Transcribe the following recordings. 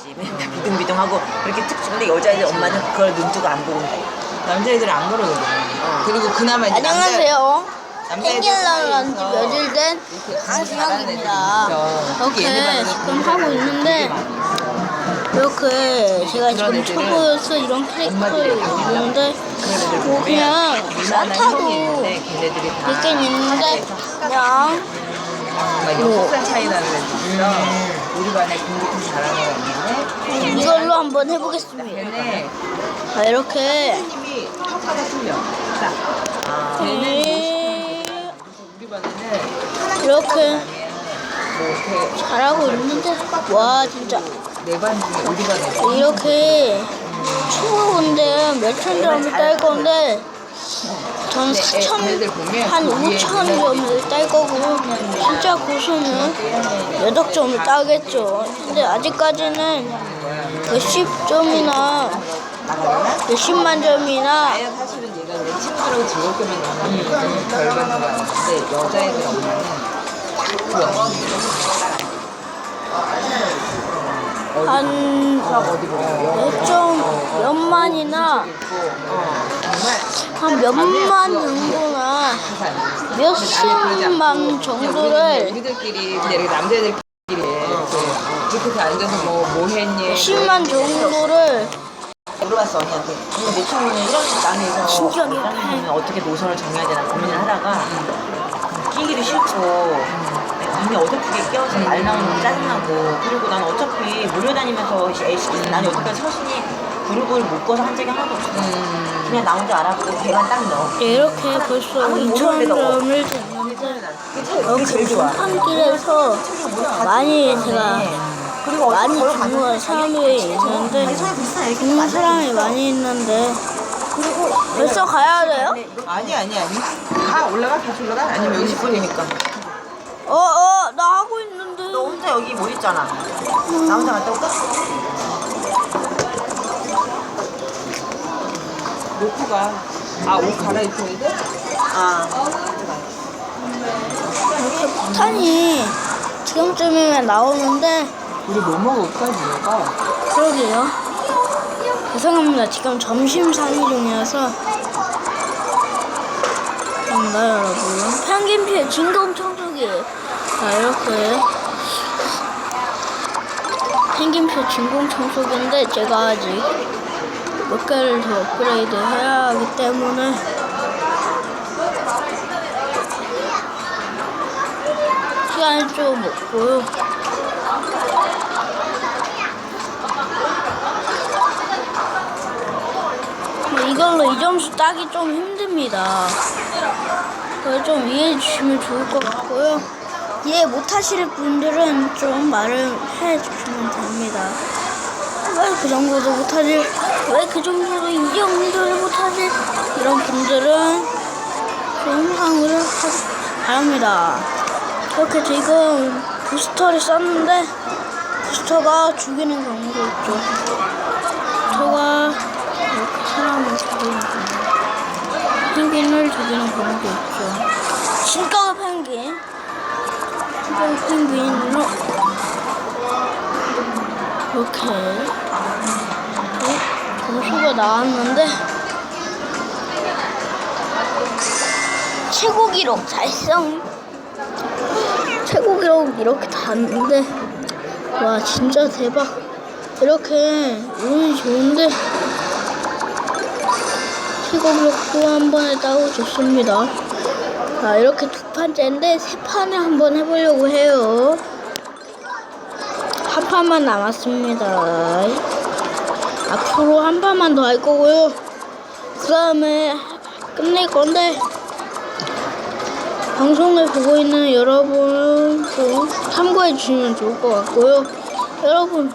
거지. 맨날 비둥비둥하고 그렇게 툭 근데 여자애들 엄마는 그걸 눈 뜨고 안 보고 남자애들은 안 그러거든. 그리고 그나마 이제 안녕하세요. 남자애들 펭귄런런지 사이에서 며칠 된 이렇게 강승혁입니다. 특히 이렇게 얘네들은 지금 하고 있는데 이렇게 제가 지금 초보여서 이런 캐릭터를 입는데 뭐 그냥 이만한 형이 산타도 있는데 걔네들이 다 있긴 있는데 그냥 막 뭐. 6살 차이 나는 애들이서 우리 반에 공부좀 잘하는 있는데 이걸로 한번 해보겠습니다. 걔네 자, 이렇게. 선생님이 평가가 틀려. 딱. 아, 걔는 네, 우리 반에는 이렇게. 뭐 이렇게 잘하고 있는데? 와 진짜. 네반 중에 우리 반에 이렇게. 초보인데 몇천 점을 딸 건데 전 네, 4천 애들 보면 한그 위에 5천 점을 딸 거고 진짜 고수는 몇억 점을 따겠죠. 근데 아직까지는 몇십 점이나 몇십만 점이나 사실은 얘가 친구들하고 거야. 근데 여자애들 엄마는 그 점, 몇만이나 한 몇만 정도나 몇십만 정도를 우리들끼리 이렇게 남자애들끼리 이렇게 앉아서 뭐 뭐 했니? 10만 정도를 물어봤어 언니한테. 근데 내 친구는 1학년 남에서 신기하게 1학년이면 어떻게 노선을 정해야 되나 고민을 하다가 끼기도 싫고 이미 어설프게 끼어서 말 나오는 거 짜증나고 그리고 난 어차피 몰려 다니면서 애시 나는 여태까지 서신이 그룹을 묶어서 한 적이 하나도 없어. 그냥 나 혼자 알아보고 배만 딱 넣어. 이렇게 벌써 2천 점을 됐는데 그게 제일 좋아. 한길에서 많이 제가 그리고 많이 걸어 중요한 사람이 있는데 있는 사람이 많이 있는데 벌써 가야 돼요? 아니 아니 아니. 가 올라가 다시 올라가 아니면 여기 10분이니까. 어 어 나 하고 있는데 너 혼자 여기 못 있잖아. 나 혼자 갔다 올까? 놓고 가. 아옷 갈아입혀야 돼? 아. 이렇게 폭탄이 지금쯤이면 나오는데 우리 뭐 먹을까 이거가? 그러게요 죄송합니다 지금 점심 상의 중이어서 감사합니다 여러분 펭귄피의 진공 청소기 자 이렇게 펭귄피의 진공 청소기인데 제가 아직 몇 개를 더 업그레이드 해야 하기 때문에 시간이 좀 없고요 뭐 이걸로 이 점수 따기 좀 힘듭니다. 그걸 좀 이해해 주시면 좋을 것 같고요. 이해 못 하실 분들은 좀 말을 해 주시면 됩니다. 왜 그 정도도 못하지? 왜 그 정도도 이 정도를 못하지? 이런 분들은 하기 바랍니다. 이렇게 지금 부스터를 썼는데 부스터가 죽이는 경우도 있죠. 부스터가 이렇게 사람을 죽이는 경우 펭귄을 죽이는 경우도 있죠. 신가가 펭귄으로? 이렇게 점수가 나왔는데? 최고 기록 달성. 최고 기록 이렇게 닿는데? 와 진짜 대박. 이렇게 운이 좋은데? 최고 기록도 한 번에 따고 좋습니다 자 이렇게 두 판째인데 세 판을 한번 해보려고 해요 한 판만 남았습니다 앞으로 한 판만 더 할 거고요 그 다음에 끝낼 건데 방송을 보고 있는 여러분 좀 참고해 주시면 좋을 것 같고요. 여러분,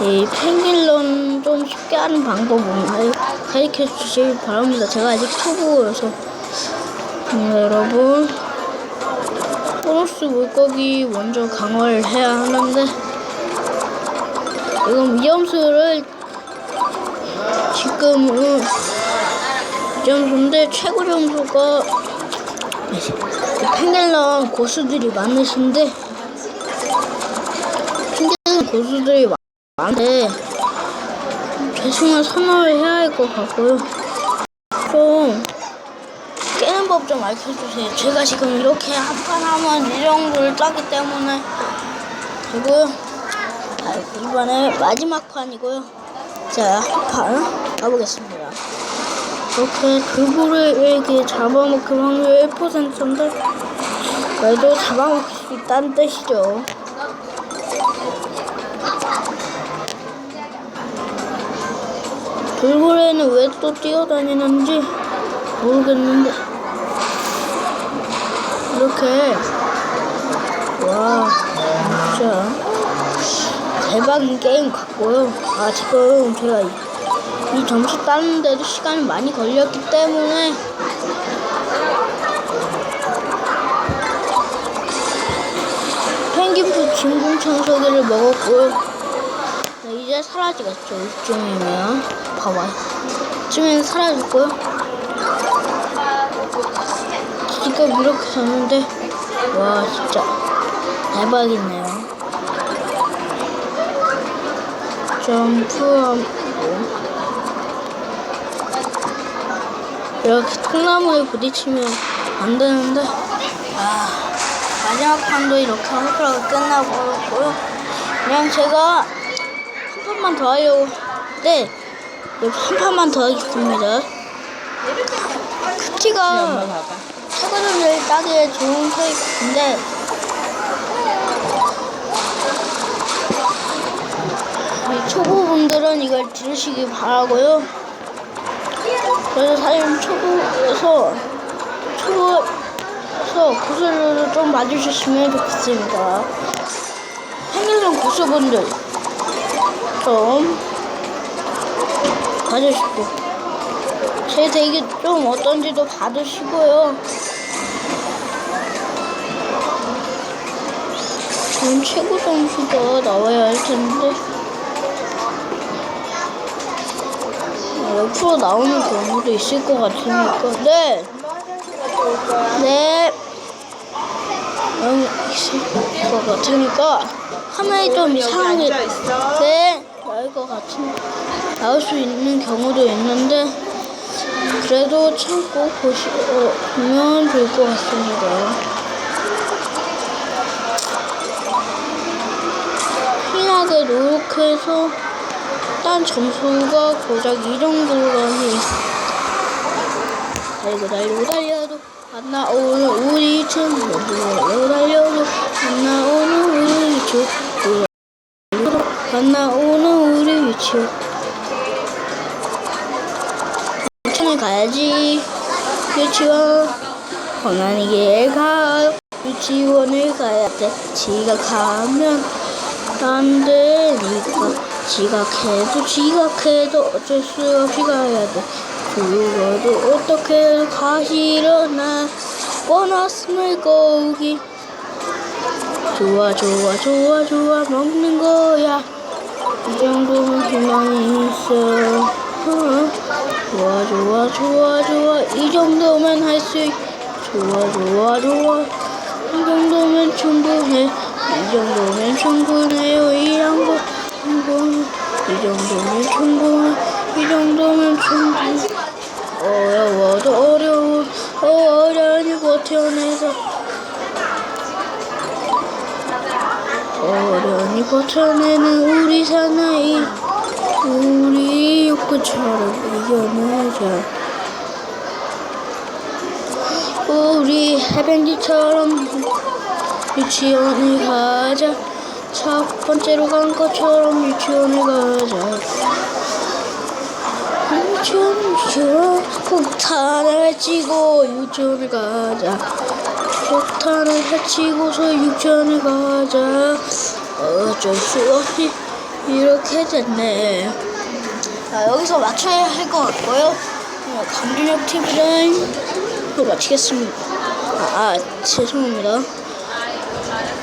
이 펭귄런 좀 쉽게 하는 방법을 가르쳐 주시길 바랍니다. 제가 아직 초보여서. 네, 여러분. 보너스 물고기 먼저 강화를 해야 하는데, 지금 위험수를 지금은 점수인데 최고 점수가 펭귄런 고수들이 많으신데 깨는 고수들이 많- 많은데 죄송한 선언을 해야 할 것 같고요. 좀 깨는 법 좀 알려주세요. 제가 지금 이렇게 한 판 하면 이 정도를 따기 때문에 그리고요. 아, 이번에 마지막 판이고요. 자, 한판 가보겠습니다. 이렇게 돌고를 이렇게 잡아먹을 확률 1%인데 그래도 잡아먹을 수 있다는 뜻이죠. 돌고래는 왜 또 뛰어다니는지 모르겠는데 이렇게 와 진짜 대박인 게임 같고요. 아 지금 제가 이, 이 점수 따는데도 시간이 많이 걸렸기 때문에 펭귄푸 진공 청소기를 먹었고요. 네, 이제 사라지겠죠. 이쯤이면 봐봐요. 이쯤에는 사라졌고요. 지금 이렇게 졌는데 와 진짜 대박이네요. 점프하고 이렇게 통나무에 부딪히면 안 되는데 아 마지막 판도 이렇게 허술하게 끝나버렸고요. 그냥 제가 한 판만 더 하려고 네, 한 판만 더 하겠습니다. 봐봐. 사과를 따기에 좋은 케이크인데 이 초보분들은 이걸 들으시기 바라고요. 그래서 사실 초보에서 초보에서 고수를 좀 봐주셨으면 좋겠습니다. 생일은 고수분들 좀 봐주시고 제 대기 좀 어떤지도 봐주시고요. 지금 최고 점수가 나와야 할 텐데 아, 옆으로 나오는 경우도 있을 것 같으니까 네, 네, 음, 있을 것 같으니까 화면이 좀 이상하게. 네, 나올 것 같은 나올 수 있는 경우도 있는데 그래도 참고 보시면 좋을 것 같습니다. 희나게 노력해서 딴 점수가 고작 이 정도라니. 달고 달고 달려도 안 나오는 우리 친구. 달고 달려도 안 나오는 우리 친구. 안 나오는 우리 유치원 유치원 가야지. 유치원. 고난이 길가. 유치원을 가야 돼. 지각하면 안 되니까 지각해도 지각해도 어쩔 수 없이 가야 돼. 죽어도 어떻게 가시려나? 원하스물 고기. 좋아 좋아 좋아 좋아 먹는 거야. 이 정도면 희망이 있어. 어. 좋아 좋아 좋아 좋아 이 정도면 할 수 있. 좋아 좋아 좋아. 이 정도면 충분해 이 정도면 충분해요. 이 정도 충분해 이 정도면 충분해. 이 정도면 충분해. 어려워도 어려워. 어려니 버텨내서. 어련히 버텨내는 우리 사나이. 우리 욕구처럼 이겨내자. 우리 해변지처럼 유치원을 가자. 첫 번째로 간 것처럼 유치원을 가자. 유치원 유치원? 폭탄을 해치고 유치원을 가자. 폭탄을 해치고서 유치원을 가자. 어쩔 수 없이 이렇게 됐네. 자 여기서 맞춰야 할 것 같고요. 어, 강준혁 TV는 또 마치겠습니다. 아, 아 죄송합니다